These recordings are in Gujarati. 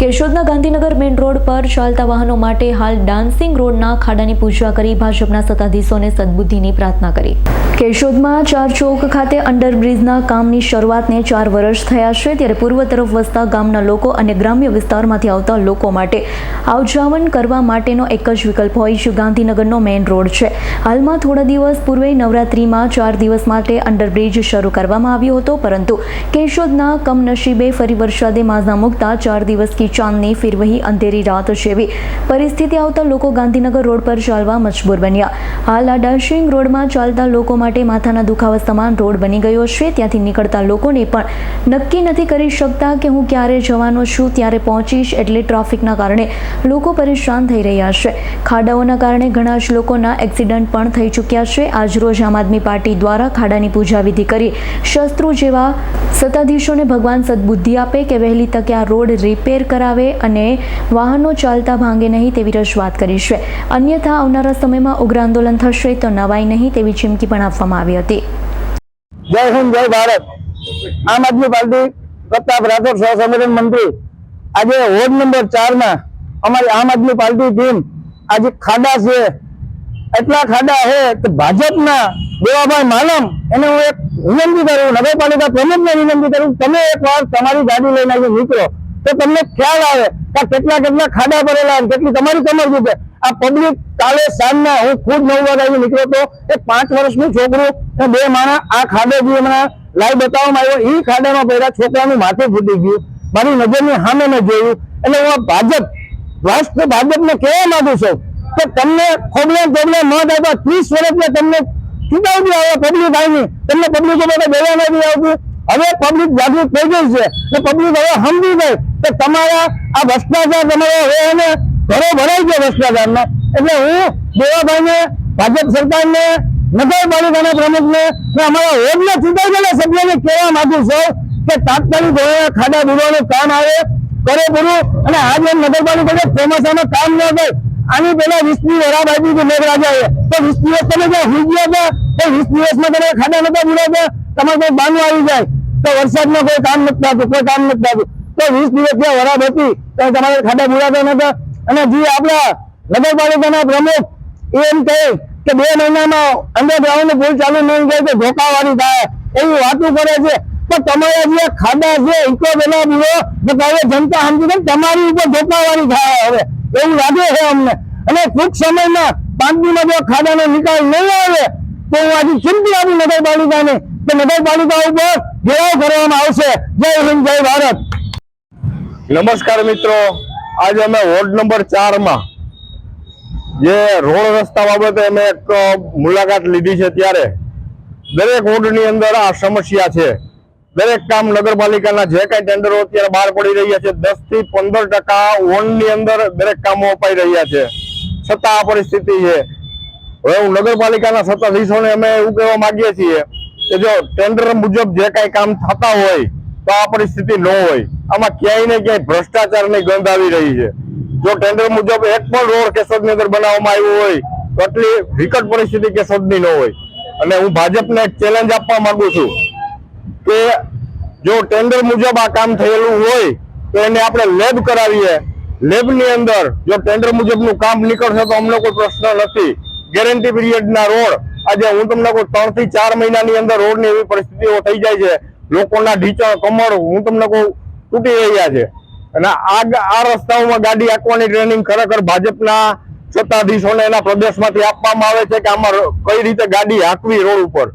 કેશોદના ગાંધીનગર મેઇન રોડ પર ચાલતા વાહનો માટે હાલ ડાન્સિંગ રોડના ખાડાની પૂજા કરી ભાજપના સત્તાધીશોને સદબુદ્ધિની પ્રાર્થના કરી. કેશોદમાં ચાર ચોક ખાતે અંડરબ્રિજના કામની શરૂઆતને ચાર વર્ષ થયા છે ત્યારે પૂર્વ તરફ વસતા ગામના લોકો અને ગ્રામ્ય વિસ્તારમાંથી આવતા લોકો માટે આવજાવન કરવા માટેનો એક જ વિકલ્પ હોય છે ગાંધીનગરનો મેઇન રોડ છે. હાલમાં થોડા દિવસ પૂર્વે નવરાત્રિમાં ચાર દિવસ માટે અંડરબ્રિજ શરૂ કરવામાં આવ્યો હતો, પરંતુ કેશોદના કમનસીબે ફરી વરસાદે માઝા મૂકતા ચાર દિવસ કી ચાંદની ફિર વહી અંધેરી રાત જેવી પરિસ્થિતિ આવતા લોકો ગાંધીનગર રોડ પર ચાલવા મજબૂર બન્યા. હાલ આ ડાશિંગ રોડમાં ચાલતા લોકો માટે માથાના દુખાવા સમાન રોડ બની ગયો છે. ત્યાંથી નીકળતા લોકોને પણ નક્કી નથી કરી શકતા કે હું ક્યારે જવાનો છું, ત્યારે પહોંચીશ એટલે ટ્રાફિકના કારણે લોકો પરેશાન થઈ રહ્યા છે. ખાડાઓના કારણે ઘણા જ લોકોના એક્સિડન્ટ પણ થઈ ચૂક્યા છે. આજરોજ આમ આદમી પાર્ટી દ્વારા ખાડાની પૂજા વિધિ કરી શસ્ત્રો જેવા સત્તાધીશોને ભગવાન સદબુદ્ધિ આપે કે વહેલી તકે આ રોડ રિપેર કરાવે અને વાહનો ચાલતા ભાંગે નહીં તેવી રજૂઆત કરી છે. અન્યથા આવનારા સમયમાં ઉગ્ર આંદોલન થશે તો નવાઈ નહીં તેવી ચીમકી પણ આપવામાં આવી હતી. જય હિન્દ, જય ભારત. આમ આદમી પાર્ટી પ્રતાપ રાઠોડ સહ સંગઠન મંત્રી આજે વોર્ડ નંબર ચારમાં અમારી આમ આદમી પાર્ટી ટીમ આજે ખાડા છે. એટલા ખાડા છે કે ભાજપના દેવાભાઈ માલમ, એને હું એક વિનંતી કરું, નગરપાલિકા પ્રમુખને વિનંતી કરું, તમે એક વાર તમારી ગાડી લઈને આજે નીકળો. તો તમને ખ્યાલ આવે કે કેટલા કેટલા ખાડા અને કેટલી તમારી કમર દુખે. આ પબ્લિક કાલે સાંજના, હું ખુદ નવ વાગે નીકળ્યો તો એ પાંચ વર્ષનું છોકરું બે માણસ આ ખાડો જે હમણાં લાઈવ બતાવવામાં આવ્યો એ ખાડામાં પહેલા છોકરાનું માથું ફૂટી ગયું. મારી નજરની સામે મેં જોયું. એટલે હું ભાજપ, રાષ્ટ્ર ભાજપને કહેવા માંગુ છું કે તમને ખોબલે ખોબલે મત આપ્યા ત્રીસ વર્ષમાં તમને ચૂંટાવી આવ્યા પબ્લિક આવી તમને પબ્લિક દેવા નથી આવતું. હવે પબ્લિક જાગૃત થઈ ગઈ છે. કે પબ્લિક હવે સમજી ગઈ કે તમારા આ ભ્રષ્ટાચાર તમારા હવે એને ઘરો ભરાઈ ગયો ભ્રષ્ટાચારનો. એટલે હું દેવાભાઈને, ભાજપ સરકારને, નગરપાલિકાના પ્રમુખને ને અમારા હોદના ચૂંટાઈ ગયેલા સભ્યોને કહેવા માંગુ છું કે તાત્કાલિક ધોરણે ખાડા દૂરવાનું કામ આવે, કરે પૂરું અને આ જેમ નગરપાલિકા ચોમાસામાં કામ ન થાય. આની પેલા વીસની વરાબ આપી હતી મેઘરાજાએ તો વીસ દિવસ તમે જ્યાં હુઈ ગયા હતા, તો વીસ દિવસમાં તમે ખાડા નતા બુરાતા તમારે કોઈ બાનું આવી જાય. તો વરસાદમાં કોઈ કામ નથી થતું, કોઈ કામ નથી થતું. તો વીસ દિવસ ત્યાં વરાબ હતી, તો તમારે ખાડા બુરાતા નતા અને જે આપણા નગરપાલિકાના પ્રમુખ એમ કહે કે બે મહિનામાં અંડરગ્રાઉન્ડ પુલ ચાલુ નહીં થાય તો ધોકાવાળી થાય. એવી વાતો કરે છે. તો તમારા જે ખાડા છે ઇકો બેલા તો હવે જનતા સમજી ગઈ તમારી ઉપર ધોકાવાળી થાય હવે. એવું લાગે છે અમને. અને ટૂંક સમયમાં પાંચ દિનમાં જો ખાડાનો નિકાલ નહીં આવે, તો હું આજે ચિંતી આપી નગરપાલિકાને. કે નગરપાલિકા ઉપર ઘેરાવ કરવામાં આવશે. જય હિન્દ, જય ભારત. નમસ્કાર મિત્રો. આજે અમે વોર્ડ નંબર ચારમાં જે રોડ રસ્તા બાબતે અમે એક મુલાકાત લીધી છે ત્યારે દરેક વોર્ડની અંદર આ સમસ્યા છે. દરેક કામ નગરપાલિકાના જે કઈ ટેન્ડરો અત્યારે બહાર પડી રહ્યા છે, દસથી પંદર ટકા વોર્ડની અંદર દરેક કામો અપાઈ રહ્યા છે. છતાં આ પરિસ્થિતિ છે. હવે હું નગરપાલિકાના સત્તાધીશોને અમે એવું કહેવા માંગીએ છીએ કે જો ટેન્ડર મુજબ જે કઈ કામ થતા હોય તો આ પરિસ્થિતિ ન હોય. આમાં ક્યાંય ને ક્યાંય ભ્રષ્ટાચારની ગંધ આવી રહી છે. જો ટેન્ડર મુજબ એક પણ રોડ કેશોદની અંદર બનાવવામાં આવ્યો હોય, તો આટલી વિકટ પરિસ્થિતિ કેશોદની ન હોય. અને હું ભાજપને એક ચેલેન્જ આપવા માંગુ છું કે જો ટેન્ડર મુજબ આ કામ થયેલું હોય, તો એને આપણે લેબ કરાવીએ. લેબની અંદર જો ટેન્ડર મુજબનું કામ નીકળશે તો અમને કોઈ પ્રશ્ન નથી. ગેરંટી પીરિયડના રોડ આજે હું તમને કહું, ત્રણથી ચાર મહિનાની અંદર રોડની એવી પરિસ્થિતિઓ થઈ જાય છે. લોકોના ઢીચણ, કમર, હું તમને કહું, તૂટી રહ્યા છે. અને આ આ રસ્તાઓમાં ગાડી આંકવાની ટ્રેનિંગ ખરેખર ભાજપના સત્તાધીશોને એના પ્રદેશમાંથી આપવામાં આવે છે કે આમાં કઈ રીતે ગાડી હાંકવી રોડ ઉપર.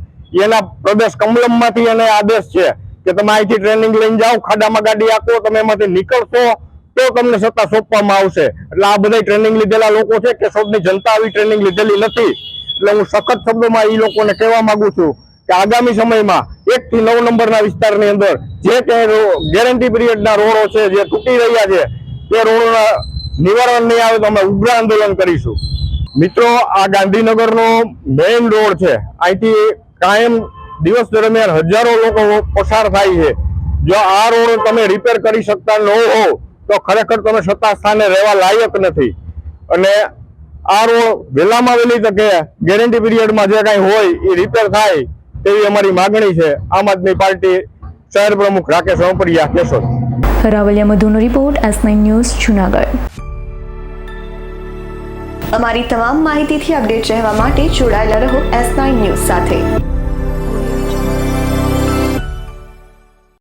એના પ્રદેશ કમલમમાંથી એને આદેશ છે કે તમે અહીંથી ટ્રેનિંગ લઈને જાઓ, ખાડામાં ગાડી આંકો તમે એમાંથી નીકળશો તો તમને સત્તા સોંપવામાં આવશે. એટલે આ બધા ટ્રેનિંગ લીધેલા લોકો છે કે સૌની જનતા આવી ટ્રેનિંગ લીધેલી નથી. એટલે હું સખત શબ્દોમાં એ લોકોને કહેવા માંગુ છું કે આગામી સમયમાં એક થી નવ નંબરના વિસ્તારની અંદર જે ગેરંટી પીરિયડના રોડો છે, જે તૂટી રહ્યા છે તે રોડોના નિવારણ નહીં આવે તો અમે ઉગ્ર આંદોલન કરીશું. મિત્રો, આ ગાંધીનગરનો મેઇન રોડ છે. અહીંથી કાયમ દિવસ દરમિયાન હજારો લોકો પસાર થાય છે. જો આ રોડ તમે રિપેર કરી શકતા ન હો તો ખરેખર તમે સત્તા સ્થાને રહેવા લાયક નથી. અને આ રોડ વહેલામાં વહેલી તકે ગેરંટી પીરિયડમાં જે કાંઈ હોય એ રિપેર થાય તેવી અમારી માગણી છે. આમ આદમી પાર્ટી શહેર પ્રમુખ Rakesh Oparia Keshod Ravaliya મધુનો report S nine news Junagadh. અમારી તમામ માહિતીથી અપડેટ રહેવા માટે જોડાયેલા રહો એસ નાઇન ન્યૂઝ સાથે.